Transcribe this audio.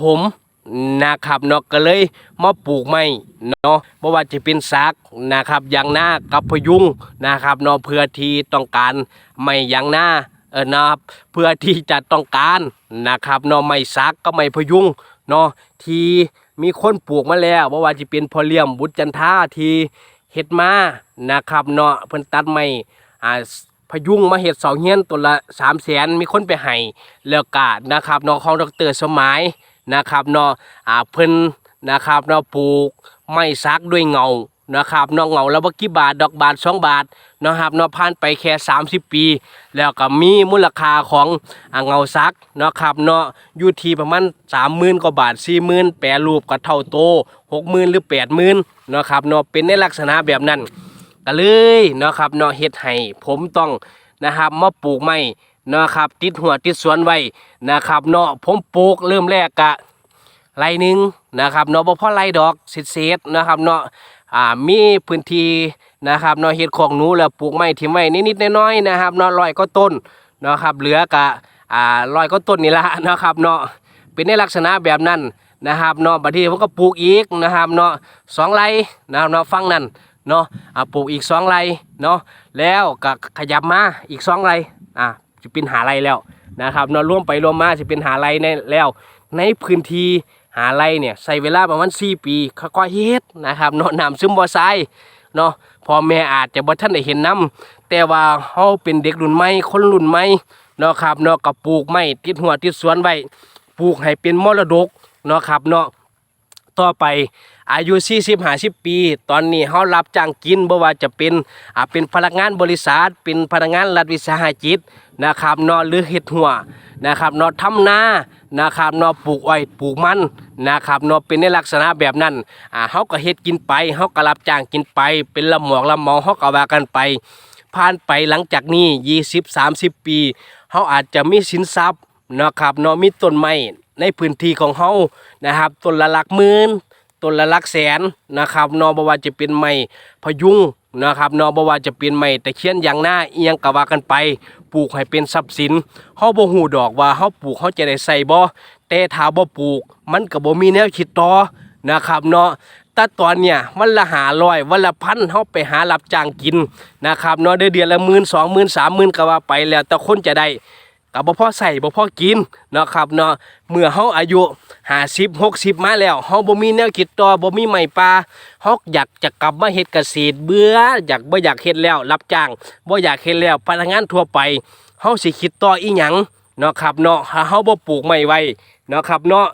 ผมนะครับเนาะก็เลยมาปลูกไม้เนาะบ่ว่าจะเป็นสักนะครับยางหน้ากับพยุงนะครับเนาะเพื่อที่ต้องการไม้ยางหน้าเออนะครับเพื่อที่จะต้องการนะครับเนาะไม้สักก็ไม้พยุงเนาะที่มีคนปลูกมาแล้วบ่ว่าจะเป็นพอเลี่ยมบุตรจันทาที่เฮ็ดมานะครับเนาะเพิ่นตัดไม้อ่าพยุงมาเห็ดเสาเฮียนตัวละสามแสนมีคนไปให้แล้วก็นะครับเนาะของดรสมัย นะครับเนาะอ่าเพิ่นนะครับเนาะปลูกไม้ซักด้วยเงานะครับเนาะเงาแล้วบ่กี่บาทดอกบาทสองบาทนะครับเนาะผ่านไปแค่ 30 ปี แล้วก็มีมูลค่าของเงาซักนะครับเนาะอยู่ที่ประมาณ30,000กว่าบาท 40,000แปรรูปก็เท่าโต 60,000 หรือ 80,000นะครับเนาะเป็นในลักษณะแบบนั้นก็เลยเนะครับเนาะเฮ็ดให้ผมต้อง นะครับมาปลูกไม้นะครับติดหัวติดสวนไว้นะครับเนาะผมปลูกเริ่มแรกกะไรหนึ่งนะครับเนาะบ่พอไรดอกเศษๆนะครับเนาะอ่ามีพื้นที่นะครับเนาะเฮ็ดของหนูแล้วปลูกไม้ที่ไม้นิดๆน้อยๆนะครับเนาะร้อยก็ต้นนะครับเหลือกะอ่าร้อยก็ต้นนี่ละนะครับเนาะเป็นในลักษณะแบบนั้นนะครับเนาะบัดนี้ผมก็ปลูกอีกนะครับเนาะสองไร่นะครับเนาะฟังนั่น เนาะอะปลูกอีกสองไร่เนาะแล้วก็ขยับมาอีกสองไร่อะจะเป็นหาไร่แล้วนะครับเนาะรวมไปรวมมาจะเป็นหาไร่ในแล้ว ในพื้นที่หาไร่เนี่ยใส่เวลาประมาณ4ปีค่อยๆเฮ็ดนะครับเนาะน้ำซึมบ่ใส่เนาะพ่อแม่อาจจะบ่ทันได้เห็นน้ำแต่ว่าเฮาเป็นเด็กรุ่นใหม่คนรุ่นใหม่เนาะครับเนาะก็ปลูกไม้ติดหัวติดสวนไว้ปลูกให้เป็นมรดกเนาะครับเนาะ ต่อไป อายุ 40 50 ปี ตอนนี้เฮารับจ้างกินบ่ว่าจะเป็นอ่าเป็นพนักงานบริษัท เป็นพนักงานรัฐวิสาหกิจนะครับเนาะหรือเฮ็ดหัวนะครับเนาะทำนานะครับเนาะปลูกอ้อยปลูกมันนะครับเนาะเป็นในลักษณะแบบนั้นอ่าเฮาก็เฮ็ดกินไปเฮาก็รับจ้างกินไป เป็นละหมอกละเมาเฮาก็ว่ากันไป ผ่านไปหลังจากนี้ 20 30 ปีเฮาอาจจะมีสินทรัพย์นะครับเนาะมีต้นไม้ ในพื้นที่ของเฮานะครับต้นละหลักหมื่นต้นละหลักแสนนะครับเนอบ่ว่าจะเป็นไม้พยุงนะครับเนอบ่ว่าจะเป็นไม้ตะเคียนยางหน้าเอียงกะว่ากันไป ปลูกให้เป็นทรัพย์สินเฮาบ่ฮู้ดอกว่าเฮาปลูกเฮาจะได้ใส่บ่แต่ถ้าบ่ปลูก มันก็บ่มีแนวคิดต่อนะครับเนาะแต่ตอนเนี่ยวันละหาร้อยวันละพันเฮาไปหารับจ้างกินนะครับเนาะเดือนเดือนละหมื่นสองหมื่นสามหมื่นก็ว่าไปแล้วแต่คนจะได้ กับ่พ่อใส่บ่พ่อกินเนาะครับเนาะเมื่อเฮาอายุ50 60มาแล้วเฮาบ่มีแนวคิดต่อบ่มีไม้ปลาเฮาอยากจะกลับมาเฮ็ดเกษตรเบื่ออยากบ่อยากเฮ็ดแล้ว รับจ้างบ่อยากเฮ็ดแล้วพนักงานทั่วไปเฮาสิคิดต่ออีหยังเนาะครับเนาะถ้าเฮาบ่ปลูกไม้ไว้เนาะครับเนาะ